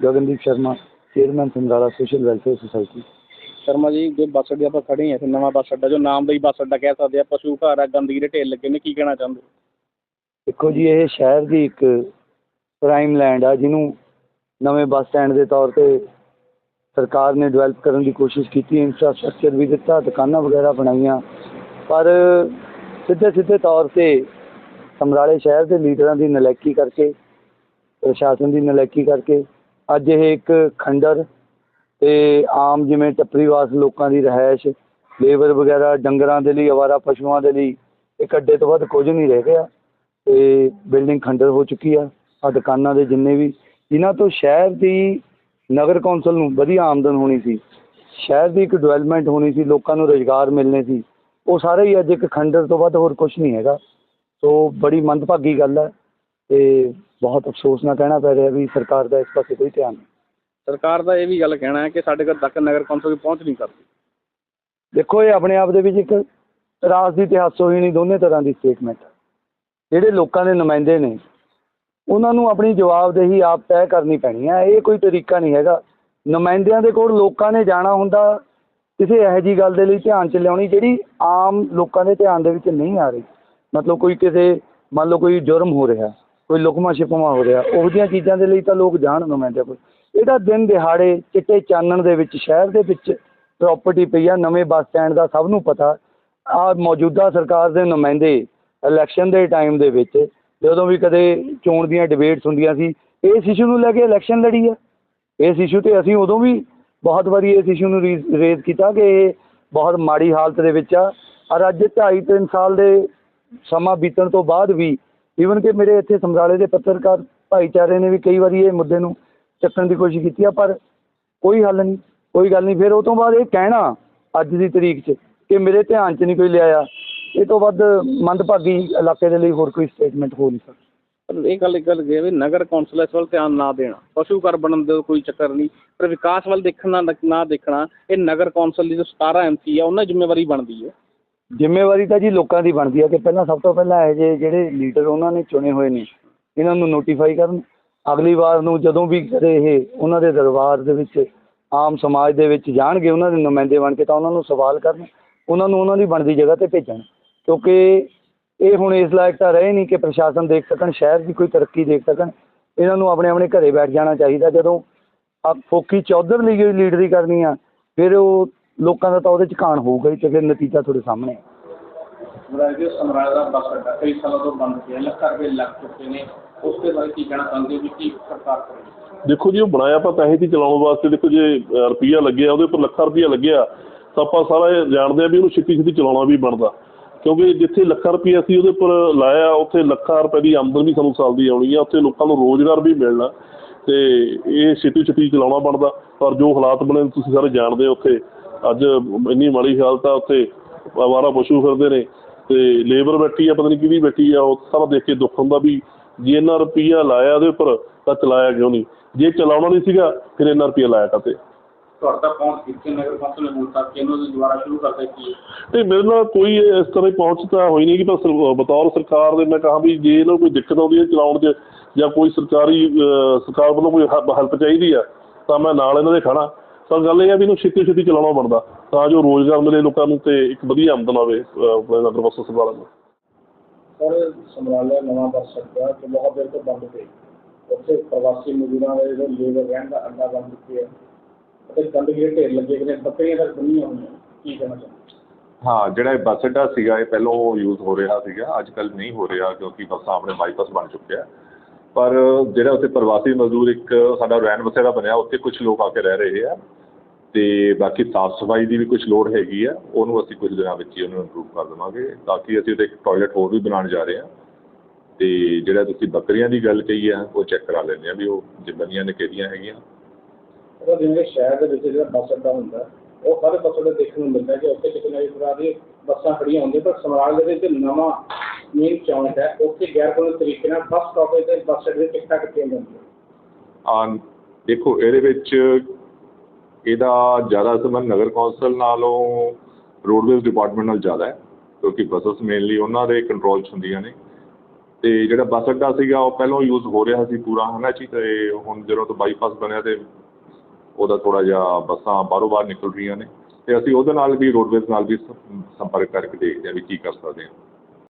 Gagandeep Sharma chairman Samrala social welfare society. Sharma ji ਜੋ ਬੱਸ ਅੱਡੇ ਆਪਾਂ ਖੜੇ ਹਾਂ ਨਵਾਂ ਬੱਸ ਅੱਡਾ ਜੋ ਨਾਮ ਦਾ ਹੀ ਬੱਸ ਅੱਡਾ ਕਹਿ ਸਕਦੇ ਆ ਪਸ਼ੂ ਘਰ ਆ ਗੰਦਗੀ ਦੇ ਢੇਰ ਲੱਗੇ ਨੇ ਕੀ ਕਹਿਣਾ ਚਾਹੁੰਦੇ ਦੇਖੋ ਜੀ ਇਹ ਸ਼ਹਿਰ ਦੀ ਇੱਕ ਪ੍ਰਾਈਮ ਲੈਂਡ ਆ ਜਿਹਨੂੰ ਨਵੇਂ ਬੱਸ ਸਟੈਂਡ ਦੇ ਤੌਰ ਤੇ ਸਰਕਾਰ ਨੇ ਡਿਵੈਲਪ ਕਰਨ ਦੀ ਕੋਸ਼ਿਸ਼ ਕੀਤੀ ਇਨਫਰਾਸਟ੍ਰਕਚਰ ਵੀ ਦਿੱਤਾ ਦੁਕਾਨਾਂ ਵਗੈਰਾ ਬਣਾਈਆਂ। ਪਰ ਸਿੱਧੇ ਸਿੱਧੇ ਤੌਰ ਤੇ ਸਮਰਾਲੇ ਸ਼ਹਿਰ ਦੇ ਲੀਡਰਾਂ ਦੀ ਨਲਾਇਕੀ ਕਰਕੇ ਪ੍ਰਸ਼ਾਸਨ ਦੀ ਨਲਾਇਕੀ ਕਰਕੇ ਅੱਜ ਇਹ ਇੱਕ ਖੰਡਰ ਤੇ ਆਮ ਜਿਵੇਂ ਟੱਪਰੀਵਾਸ ਲੋਕਾਂ ਦੀ ਰਿਹਾਇਸ਼, ਲੇਬਰ ਵਗੈਰਾ ਡੰਗਰਾਂ ਦੇ ਲਈ, ਅਵਾਰਾ ਪਸ਼ੂਆਂ ਦੇ ਲਈ, ਇੱਕ ਅੱਡੇ ਤੋਂ ਵੱਧ ਕੁਝ ਨਹੀਂ ਰਹਿ ਗਿਆ ਤੇ ਬਿਲਡਿੰਗ ਖੰਡਰ ਹੋ ਚੁੱਕੀ ਆ ਆ ਦੁਕਾਨਾਂ ਦੇ ਜਿੰਨੇ ਵੀ, ਇਹਨਾਂ ਤੋਂ ਸ਼ਹਿਰ ਦੀ ਨਗਰ ਕੌਂਸਲ ਨੂੰ ਵਧੀਆ ਆਮਦਨ ਹੋਣੀ ਸੀ, ਸ਼ਹਿਰ ਦੀ ਇੱਕ ਡਿਵੈਲਪਮੈਂਟ ਹੋਣੀ ਸੀ, ਲੋਕਾਂ ਨੂੰ ਰੁਜ਼ਗਾਰ ਮਿਲਣੇ ਸੀ, ਉਹ ਸਾਰੇ ਹੀ ਅੱਜ ਇੱਕ ਖੰਡਰ ਤੋਂ ਵੱਧ ਹੋਰ ਕੁਝ ਨਹੀਂ ਹੈਗਾ, ਸੋ ਬੜੀ ਮੰਦਭਾਗੀ ਗੱਲ ਹੈ ਤੇ ਬਹੁਤ ਅਫਸੋਸ ਨਾਲ ਕਹਿਣਾ ਪੈ ਰਿਹਾ ਵੀ ਸਰਕਾਰ ਦਾ ਇਸ ਪਾਸੇ ਕੋਈ ਧਿਆਨ ਨਹੀਂ। ਸਰਕਾਰ ਦਾ ਇਹ ਵੀ ਗੱਲ ਕਹਿਣਾ ਹੈ ਕਿ ਸਾਡੇ ਕੋਲ ਤੱਕ ਨਗਰ ਕੌਂਸਲ ਪਹੁੰਚ ਨਹੀਂ ਕਰਦੀ ਦੇਖੋ ਇਹ ਆਪਣੇ ਆਪ ਦੇ ਵਿੱਚ ਇੱਕ ਰਾਜ ਦੀ ਤੇ ਹਾਸੋਹੀਣੀ ਦੋਨੇ ਤਰ੍ਹਾਂ ਦੀ ਸਟੇਟਮੈਂਟ ਜਿਹੜੇ ਲੋਕਾਂ ਦੇ ਨੁਮਾਇੰਦੇ ਨੇ ਉਹਨਾਂ ਨੂੰ ਆਪਣੀ ਜਵਾਬਦੇਹੀ ਆਪ ਤੈਅ ਕਰਨੀ ਪੈਣੀ ਹੈ। ਇਹ ਕੋਈ ਤਰੀਕਾ ਨਹੀਂ ਹੈਗਾ। ਨੁਮਾਇੰਦਿਆਂ ਦੇ ਕੋਲ ਲੋਕਾਂ ਨੇ ਜਾਣਾ ਹੁੰਦਾ ਕਿਸੇ ਇਹੋ ਜਿਹੀ ਗੱਲ ਦੇ ਲਈ ਧਿਆਨ ਚ ਲਿਆਉਣੀ ਜਿਹੜੀ ਆਮ ਲੋਕਾਂ ਦੇ ਧਿਆਨ ਦੇ ਵਿੱਚ ਨਹੀਂ ਆ ਰਹੀ। ਮਤਲਬ ਕੋਈ ਕਿਸੇ ਮੰਨ ਲਓ ਕੋਈ ਜੁਰਮ ਹੋ ਰਿਹਾ। ਕੋਈ ਲੁਕਮਾ ਛਿਪਮਾ ਹੋ ਰਿਹਾ, ਉਹੋ ਜਿਹੀਆਂ ਚੀਜ਼ਾਂ ਦੇ ਲਈ ਤਾਂ ਲੋਕ ਜਾਣ ਨੁਮਾਇੰਦਿਆਂ ਕੋਲ ਇਹਦਾ ਦਿਨ ਦਿਹਾੜੇ ਚਿੱਟੇ ਚਾਨਣ ਦੇ ਵਿੱਚ, ਸ਼ਹਿਰ ਦੇ ਵਿੱਚ ਪ੍ਰਾਪਰਟੀ ਪਈ ਆ, ਨਵੇਂ ਬੱਸ ਸਟੈਂਡ ਦਾ ਸਭ ਨੂੰ ਪਤਾ। ਆ ਮੌਜੂਦਾ ਸਰਕਾਰ ਦੇ ਨੁਮਾਇੰਦੇ ਇਲੈਕਸ਼ਨ ਦੇ ਟਾਈਮ ਦੇ ਵਿੱਚ, ਜਦੋਂ ਵੀ ਕਦੇ ਚੋਣ ਦੀਆਂ ਡਿਬੇਟਸ ਹੁੰਦੀਆਂ ਸੀ, ਇਸ ਇਸ਼ੂ ਨੂੰ ਲੈ ਕੇ ਇਲੈਕਸ਼ਨ ਲੜੀ ਆ। ਇਸ ਇਸ਼ੂ ਤੇ ਅਸੀਂ ਉਦੋਂ ਵੀ ਬਹੁਤ ਵਾਰੀ ਇਸ ਇਸ਼ੂ ਨੂੰ ਰੇਜ਼ ਕੀਤਾ ਕਿ ਇਹ ਬਹੁਤ ਮਾੜੀ ਹਾਲਤ ਦੇ ਵਿੱਚ ਆ। ਔਰ ਅੱਜ ਢਾਈ ਤਿੰਨ ਸਾਲ ਦੇ ਸਮਾਂ ਬੀਤਣ ਤੋਂ ਬਾਅਦ ਵੀ ਈਵਨ ਕਿ ਮੇਰੇ ਇੱਥੇ ਸਮਰਾਲੇ ਦੇ ਪੱਤਰਕਾਰ ਭਾਈਚਾਰੇ ਨੇ ਵੀ ਕਈ ਵਾਰੀ ਇਹ ਮੁੱਦੇ ਨੂੰ ਚੱਕਣ ਦੀ ਕੋਸ਼ਿਸ਼ ਕੀਤੀ ਆ, ਪਰ ਕੋਈ ਹੱਲ ਨਹੀਂ, ਕੋਈ ਗੱਲ ਨਹੀਂ। ਫਿਰ ਉਹ ਤੋਂ ਬਾਅਦ ਇਹ ਕਹਿਣਾ ਅੱਜ ਦੀ ਤਰੀਕ 'ਚ ਕਿ ਮੇਰੇ ਧਿਆਨ 'ਚ ਨਹੀਂ ਕੋਈ ਲਿਆਇਆ। ਇਹ ਤੋਂ ਵੱਧ ਮੰਦਭਾਗੀ ਇਲਾਕੇ ਦੇ ਲਈ ਹੋਰ ਕੋਈ ਸਟੇਟਮੈਂਟ ਹੋ ਨਹੀਂ ਸਕਦੀ। ਇਹ ਗੱਲ ਇੱਕ ਗੱਲ ਇਹ ਵੀ ਨਗਰ ਕੌਂਸਲ ਇਸ ਵੱਲ ਧਿਆਨ ਨਾ ਦੇਣਾ, ਪਸ਼ੂ ਘਰ ਬਣਨ ਦਾ ਕੋਈ ਚੱਕਰ ਨਹੀਂ, ਪਰ ਵਿਕਾਸ ਵੱਲ ਦੇਖਣਾ, ਨਾ- ਦੇਖਣਾ, ਇਹ ਨਗਰ ਕੌਂਸਲ ਦੀ ਜੋ 17 ਐਮਸੀ ਆ, ਉਹਨਾਂ ਦੀ ਜ਼ਿੰਮੇਵਾਰੀ ਬਣਦੀ ਹੈ। ਜ਼ਿੰਮੇਵਾਰੀ ਤਾਂ ਜੀ ਲੋਕਾਂ ਦੀ ਬਣਦੀ ਹੈ ਕਿ ਪਹਿਲਾਂ ਸਭ ਤੋਂ ਪਹਿਲਾਂ ਇਹ ਜਿਹੇ ਜਿਹੜੇ ਲੀਡਰ ਉਹਨਾਂ ਨੇ ਚੁਣੇ ਹੋਏ ਨੇ, ਇਹਨਾਂ ਨੂੰ ਨੋਟੀਫਾਈ ਕਰਨ। ਅਗਲੀ ਵਾਰ ਨੂੰ ਜਦੋਂ ਵੀ ਕਦੇ ਇਹ, ਉਹਨਾਂ ਦੇ ਦਰਬਾਰ ਦੇ ਵਿੱਚ, ਆਮ ਸਮਾਜ ਦੇ ਵਿੱਚ ਜਾਣਗੇ, ਉਹਨਾਂ ਦੇ ਨੁਮਾਇੰਦੇ ਬਣ ਕੇ ਤਾਂ ਉਹਨਾਂ ਨੂੰ ਸਵਾਲ ਕਰਨ, ਉਹਨਾਂ ਨੂੰ ਉਹਨਾਂ ਦੀ ਬਣਦੀ ਜਗ੍ਹਾ ਤੇ ਭੇਜਣ। ਕਿਉਂਕਿ ਇਹ ਹੁਣ ਇਸ ਲਾਇਕ ਤਾਂ ਰਹੇ ਨਹੀਂ ਕਿ ਪ੍ਰਸ਼ਾਸਨ ਦੇਖ ਸਕਣ, ਸ਼ਹਿਰ ਦੀ ਕੋਈ ਤਰੱਕੀ ਦੇਖ ਸਕਣ। ਇਹਨਾਂ ਨੂੰ ਆਪਣੇ ਆਪਣੇ ਘਰੇ ਬੈਠ ਜਾਣਾ ਚਾਹੀਦਾ। ਜਦੋਂ ਆ ਫੋਕੀ ਚੌਧਰ ਲਈ ਲੀਡਰੀ ਕਰਨੀ ਆ, ਫਿਰ ਉਹ ਲੋਕਾਂ ਦਾ ਤਾਂ ਉਹਦੇ ਚ ਕਾਣ ਹੋਊਗਾ ਹੀ ਤੇ ਫਿਰ ਨਤੀਜਾ ਤੁਹਾਡੇ ਸਾਹਮਣੇ ਹੈ ਰਾਜੇ ਸਮਰਾਲਾ ਦਾ ਬੱਸ ਅੱਡਾ ਕਈ ਸਾਲਾਂ ਤੋਂ ਬੰਦ ਪਿਆ ਲੱਖਾਂ ਰੁਪਏ ਲੱਗ ਚੁੱਕੇ ਨੇ। ਉਸ ਦੇ ਬਾਰੇ ਕੀ ਕਹਿਣਾ ਚਾਹੁੰਦੇ ਹੋ ਵੀ ਕੀ ਸਰਕਾਰ ਕਰੇ ਦੇਖੋ ਜੀ ਉਹ ਬਣਾਇਆ ਆਪਾਂ ਪੈਸੇ ਦੀ ਚਲਾਉਣ ਵਾਸਤੇ ਦੇਖੋ ਜੇ ਰੁਪਈਆ ਲੱਗਿਆ ਉਹਦੇ ਉੱਪਰ ਲੱਖਾਂ ਰੁਪਈਆ ਲੱਗਿਆ ਤਾਂ ਆਪਾਂ ਸਾਰਾ ਇਹ ਜਾਣਦੇ ਆ ਵੀ ਉਹਨੂੰ ਛੇਤੀ ਛੇਤੀ ਚਲਾਉਣਾ ਵੀ ਬਣਦਾ। ਕਿਉਂਕਿ ਜਿੱਥੇ ਲੱਖਾਂ ਰੁਪਈਆ ਅਸੀਂ ਉਹਦੇ ਉੱਪਰ ਲਾਇਆ ਉੱਥੇ ਲੱਖਾਂ ਰੁਪਏ ਦੀ ਆਮਦਨ ਵੀ ਸਾਨੂੰ ਸਾਲ ਦੀ ਆਉਣੀ ਆ ਉੱਥੇ ਲੋਕਾਂ ਨੂੰ ਰੋਜ਼ਗਾਰ ਵੀ ਮਿਲਣਾ ਤੇ ਇਹ ਛੇਤੀ ਛੇਤੀ ਚਲਾਉਣਾ ਬਣਦਾ। ਪਰ ਜੋ ਹਾਲਾਤ ਬਣੇ ਤੁਸੀਂ ਸਾਰੇ ਜਾਣਦੇ ਹੋ ਉੱਥੇ ਅੱਜ ਇੰਨੀ ਮਾੜੀ ਹਾਲਤ ਆ ਉੱਥੇ ਆਵਾਰਾ ਪਸ਼ੂ ਫਿਰਦੇ ਨੇ ਤੇ ਲੇਬਰ ਬੈਠੀ ਆ ਪਤਾ ਨਹੀਂ ਕਿਹਦੀ ਬੈਠੀ ਆ ਉਹ ਸਾਰਾ ਦੇਖ ਕੇ ਦੁੱਖ ਹੁੰਦਾ ਵੀ ਜੇ ਇੰਨਾ ਰੁਪਈਆ ਲਾਇਆ ਉਹਦੇ ਉੱਪਰ ਤਾਂ ਚਲਾਇਆ ਕਿਉਂ ਨਹੀਂ? ਜੇ ਚਲਾਉਣਾ ਨਹੀਂ ਸੀਗਾ ਫਿਰ ਇੰਨਾ ਰੁਪਈਆ ਲਾਇਆ ਕਾਤੇ ਤੁਹਾਡਾ ਪਹੁੰਚ ਕਿੱਥੇ? ਨਗਰ ਕੌਂਸਲ ਨੇ ਹੁਣ ਤੱਕ ਇਹਨੂੰ ਦੁਬਾਰਾ ਸ਼ੁਰੂ ਕਰ ਦਿੱਤੀ ਤੇ ਮੇਰੇ ਨਾਲ ਕੋਈ ਇਸ ਤਰ੍ਹਾਂ ਦੀ ਪਹੁੰਚ ਤਾਂ ਹੋਈ ਨਹੀਂ ਕਿ ਸਰ- ਬਤੌਰ ਸਰਕਾਰ ਦੇ ਮੈਂ ਕਹਾਂ ਵੀ ਜੇ ਇਹਨਾਂ ਕੋਈ ਦਿੱਕਤ ਆਉਂਦੀ ਹੈ ਚਲਾਉਣ 'ਚ ਜਾਂ ਕੋਈ ਸਰਕਾਰੀ ਸਰਕਾਰ ਵੱਲੋਂ ਕੋਈ ਹੈਲਪ ਚਾਹੀਦੀ ਆ ਤਾਂ ਮੈਂ ਨਾਲ ਇਹਨਾਂ ਦੇ ਖੜਾ ਪਰ ਗੱਲ ਇਹ ਆ ਵੀ ਇਹਨੂੰ ਛੇਤੀ ਛੇਤੀ ਚਲਾਉਣਾ ਬਣਦਾ ਤਾਂ ਜੋ ਰੋਜ਼ਗਾਰ ਮਿਲੇ ਲੋਕਾਂ ਨੂੰ ਤੇ ਇੱਕ ਵਧੀਆ ਆਮਦਨ ਆਵੇ ਆਪਣੇ ਨਗਰ ਬੱਸ ਸੰਭਾਲਣ ਨੂੰ। ਸਰ ਸਮਰਾਲਾ ਨਵਾਂ ਬੱਸ ਅੱਡਾ ਜੋ ਬਹੁਤ ਦੇਰ ਤੋਂ ਬੰਦ ਪਈ ਉੱਥੇ ਪ੍ਰਵਾਸੀ ਮਜ਼ਦੂਰਾਂ ਦੇ ਜਿਹੜੇ ਲੇਬਰ ਰਹਿਣ ਦਾ ਅੱਡਾ ਬੰਦ ਪਿਆ ਅਤੇ ਗੰਦਗੀ ਦੇ ਢੇਰ ਲੱਗੇ ਨੇ ਬੱਕਰੀਆਂ ਤੱਕ ਬੰਨੀਆਂ ਹੋਈਆਂ ਕੀ ਕਹਿਣਾ ਚਾਹੁੰਦੇ ਹਾਂ ਜਿਹੜਾ ਇਹ ਬੱਸ ਅੱਡਾ ਸੀਗਾ ਇਹ ਪਹਿਲਾਂ ਯੂਜ਼ ਹੋ ਰਿਹਾ ਸੀਗਾ ਅੱਜ ਨਹੀਂ ਹੋ ਰਿਹਾ ਕਿਉਂਕਿ ਬੱਸਾਂ ਆਪਣੇ ਬਾਈਪਾਸ ਬਣ ਚੁੱਕਿਆ। ਪਰ ਜਿਹੜਾ ਉੱਥੇ ਪ੍ਰਵਾਸੀ ਮਜ਼ਦੂਰ ਇੱਕ ਸਾਡਾ ਰਹਿਣ ਬਸੇਰਾ ਬਣਿਆ, ਉੱਥੇ ਕੁਝ ਲੋਕ ਆ ਕੇ ਰਹਿ ਰਹੇ ਆ ਤੇ ਬਾਕੀ ਸਾਫ਼ ਸਫ਼ਾਈ ਦੀ ਵੀ ਕੁਝ ਲੋੜ ਹੈਗੀ ਆ, ਉਹਨੂੰ ਅਸੀਂ ਕੁਝ ਦਿਨਾਂ ਵਿੱਚ ਹੀ ਉਹਨੂੰ ਇੰਪਰੂਵ ਕਰ ਦੇਵਾਂਗੇ ਤਾਂ ਕਿ ਅਸੀਂ ਉੱਥੇ ਇੱਕ ਟਾਇਲਟ ਹੋਰ ਵੀ ਬਣਾਉਣ ਜਾ ਰਹੇ ਹਾਂ। ਤੇ ਜਿਹੜਾ ਤੁਸੀਂ ਬੱਕਰੀਆਂ ਦੀ ਗੱਲ ਕਹੀ ਆ, ਉਹ ਚੈੱਕ ਕਰਾ ਲੈਂਦੇ ਆ ਵੀ ਉਹ ਜਿੰਨੀਆਂ ਨੇ ਕਿਹੜੀਆਂ ਹੈਗੀਆਂ। ਉਹ ਜਿਵੇਂ ਸ਼ਹਿਰ ਦੇ ਵਿੱਚ ਜਿਹੜਾ ਬੱਸ ਅੱਡਾ ਹੁੰਦਾ, ਉਹ ਸਾਰੇ ਬੱਸ ਅੱਡੇ ਦੇਖਣ ਨੂੰ ਮਿਲਦਾ ਕਿ ਉੱਥੇ ਕਿਤੇ ਨਾ ਕਿਤੇ ਬੱਸਾਂ ਖੜੀਆਂ ਹੁੰਦੀਆਂ, ਪਰ ਸਮਰਾਲ ਦੇ ਵਿੱਚ ਨਵਾਂ ਮੇਨ ਚੌਂਕ ਹੈ, ਉੱਥੇ ਗੈਰ ਕਾਨੂੰਨੀ ਤਰੀਕੇ ਨਾਲ ਬੱਸ ਸਟਾਪੇਜ ਤੇ ਬੱਸ ਅੱਡੇ ਦੇ ਟਿਕਟਾਂ ਕੱਟੀਆਂ ਜਾਂਦੀਆਂ। ਆ, ਦੇਖੋ, ਇਹਦੇ ਵਿੱਚ ਇਹਦਾ ਜ਼ਿਆਦਾ ਸੰਬੰਧ ਨਗਰ ਕੌਂਸਲ ਨਾਲੋਂ ਰੋਡਵੇਜ਼ ਡਿਪਾਰਟਮੈਂਟ ਨਾਲ ਜ਼ਿਆਦਾ ਹੈ, ਕਿਉਂਕਿ ਬੱਸਸ ਮੇਨਲੀ ਉਹਨਾਂ ਦੇ ਕੰਟਰੋਲ 'ਚ ਹੁੰਦੀਆਂ ਨੇ। ਤੇ ਜਿਹੜਾ ਬੱਸ ਅੱਡਾ ਸੀਗਾ, ਉਹ ਪਹਿਲਾਂ ਯੂਜ਼ ਹੋ ਰਿਹਾ ਸੀ ਪੂਰਾ, ਹਨਾ ਜੀ? ਤੇ ਹੁਣ ਜਦੋਂ ਤੋਂ ਬਾਈਪਾਸ ਬਣਿਆ ਤੇ ਉਹਦਾ ਥੋੜਾ ਜਿਹਾ ਬੱਸਾਂ ਬਾਹਰੋਂ ਬਾਹਰ ਨਿਕਲ ਰਹੀਆਂ ਨੇ। ਤੇ ਅਸੀਂ ਉਹਦੇ ਨਾਲ ਵੀ ਰੋਡਵੇਜ਼ ਨਾਲ ਵੀ ਸੰਪਰਕ ਕਰਕੇ ਦੇਖਦੇ ਹਾਂ ਵੀ ਕੀ ਕਰ ਸਕਦੇ ਹਾਂ।